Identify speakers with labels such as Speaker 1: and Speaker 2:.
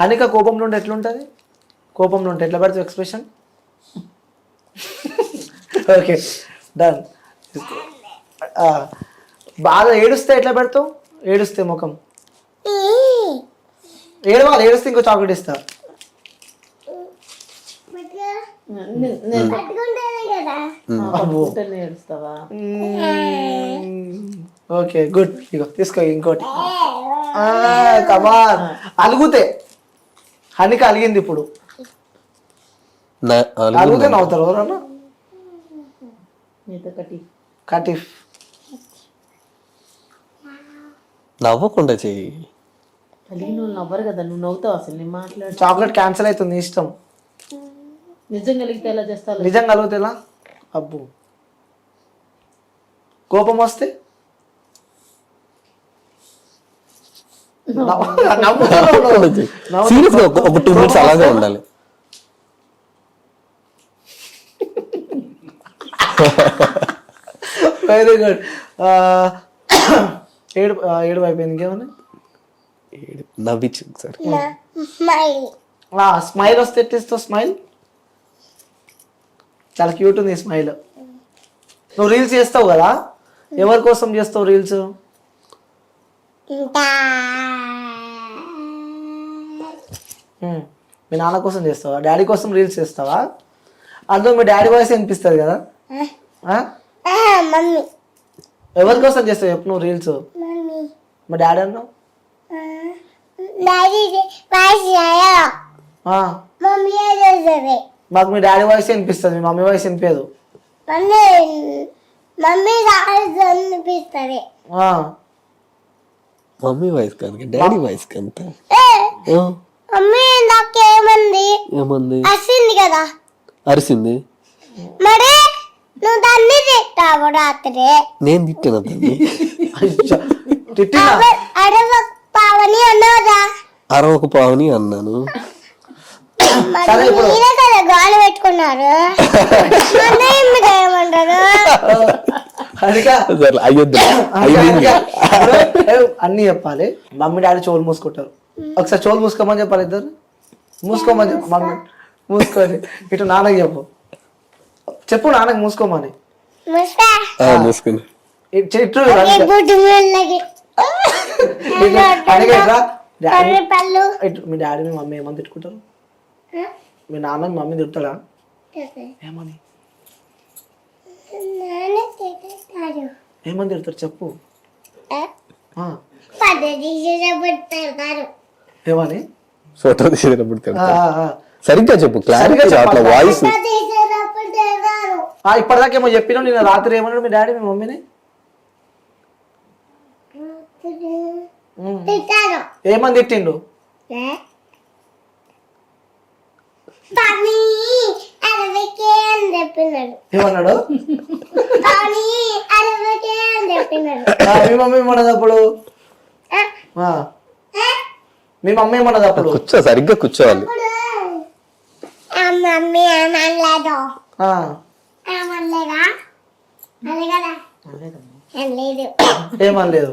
Speaker 1: హనిక కోపంలో ఉంటే ఎట్లుంటుంది? కోపంలో ఉంటే ఎట్లా పెడతావు ఎక్స్ప్రెషన్ ఓకే డన్ బాగా ఏడుస్తే ఎట్లా పెడతావు? ఏడుస్తే ముఖం. ఏడవాలి ఏడుస్తే ఇంకో చాక్లెట్ ఇస్తా. ఓకే గుడ్ ఇగో తీసుకో ఇంకోటి. కమాన్ అలుగుతే. హనిక అలిగింది ఇప్పుడు. అలిగితే నవ్వుతారు ఎవరన్నా?
Speaker 2: నీతో కట్టి
Speaker 1: కటిఫ్.
Speaker 3: నవ్వకుండా చెయ్యి.
Speaker 2: కలిగి నువ్వు నవ్వరు కదా నువ్వు నవ్వుతావు అసలు నేను మాట్లాడు
Speaker 1: చాక్లెట్ క్యాన్సిల్ అవుతుంది నీ ఇష్టం.
Speaker 2: నిజం కలిగితే ఎలా చేస్తావు?
Speaker 1: నిజంగా అలిగితే ఎలా? అబ్బు. కోపం వస్తే?
Speaker 3: సీరియస్గా ఒక- టూ మినిట్స్ అలాగే ఉండాలి
Speaker 1: వెరీ గుడ్ ఏడు ఏడు అయిపోయింది ఇంకేమన్నా
Speaker 3: ఏడు- నవ్వించు సార్
Speaker 1: స్మైల్ వస్తే ఎట్టిస్తావు స్మైల్ చాలా క్యూట్ ఉంది స్మైల్ నువ్వు రీల్స్ చేస్తావు కదా ఎవరి కోసం చేస్తావు రీల్స్ మీ నాన్న కోసం చేస్తావా? డాడీ కోసం రీల్స్ చేస్తావా? అందులో మీ డాడీ వాయిస్ వినిపిస్తుంది కదా? ఎవరి కోసం చేస్తావు? చెప్పు నువ్వు రీల్స్. మా డాడీ అన్నావు? మాకు మీ డాడీ వాయిస్ వినిపిస్తుంది మీ మమ్మీ వాయిస్ వినిపించదు
Speaker 4: మమ్మీ
Speaker 1: ఆ,
Speaker 3: మమ్మీ వాయిస్ కాదు డాడీ వాయిస్ కంత
Speaker 4: మమ్మీ నాకేమంది
Speaker 3: ఏమంది?
Speaker 4: వచ్చింది కదా.
Speaker 3: అరిసింది.
Speaker 4: మరి నువ్వు దాన్ని తిట్టావు రాత్రి.
Speaker 3: నేను తిట్టాను దాన్ని?
Speaker 4: అడవ పావని అన్నదా
Speaker 3: అరవకు పావని అన్నాను.
Speaker 4: గాలి పెట్టుకున్నారు. ఏమంటారు?
Speaker 3: అయ్యొద్దు.
Speaker 1: అన్ని చెప్పాలి. మమ్మీ డాడీ చోలు మూసుకుంటారు. ఒకసారి చోలు మూసుకోమని చెప్పాలి ఇద్దరు. మూసుకోమని చెప్పు మమ్మీ. మూసుకొని ఇటు నాన్నకి చెప్పు. చెప్పు నాన్నకి మూసుకోమని. ఇటు మీ డాడీ మీ మమ్మీ ఏమని తిట్టుకుంటారు? మీ నాన్న మీ మమ్మీ తిడతాడా? ఏమని? ఏమని తిడతారు చెప్పు. ఏమని?
Speaker 3: ఫోటో తీసేటప్పుడు. సరిగ్గా చెప్పు క్లారిటీ
Speaker 1: చెప్పాలి.
Speaker 3: వాయిస్
Speaker 4: తీసేటప్పుడు తిడతారు
Speaker 1: ఆ, ఇప్పటిదాకా ఏమో చెప్పినావు నేను రాత్రి ఏమన్నాడు మీ డాడీ మీ మమ్మీని? ఏమని తిట్టిండు? ఏమన్నాడు? మీ మమ్మీ ఏమన్నది అప్పుడు? ఆ, మీ మమ్మీ ఏమన్నది అప్పుడు?
Speaker 3: కూర్చో సరిగ్గా కూర్చోవాలి.
Speaker 4: మమ్మీ ఏమనలేదు.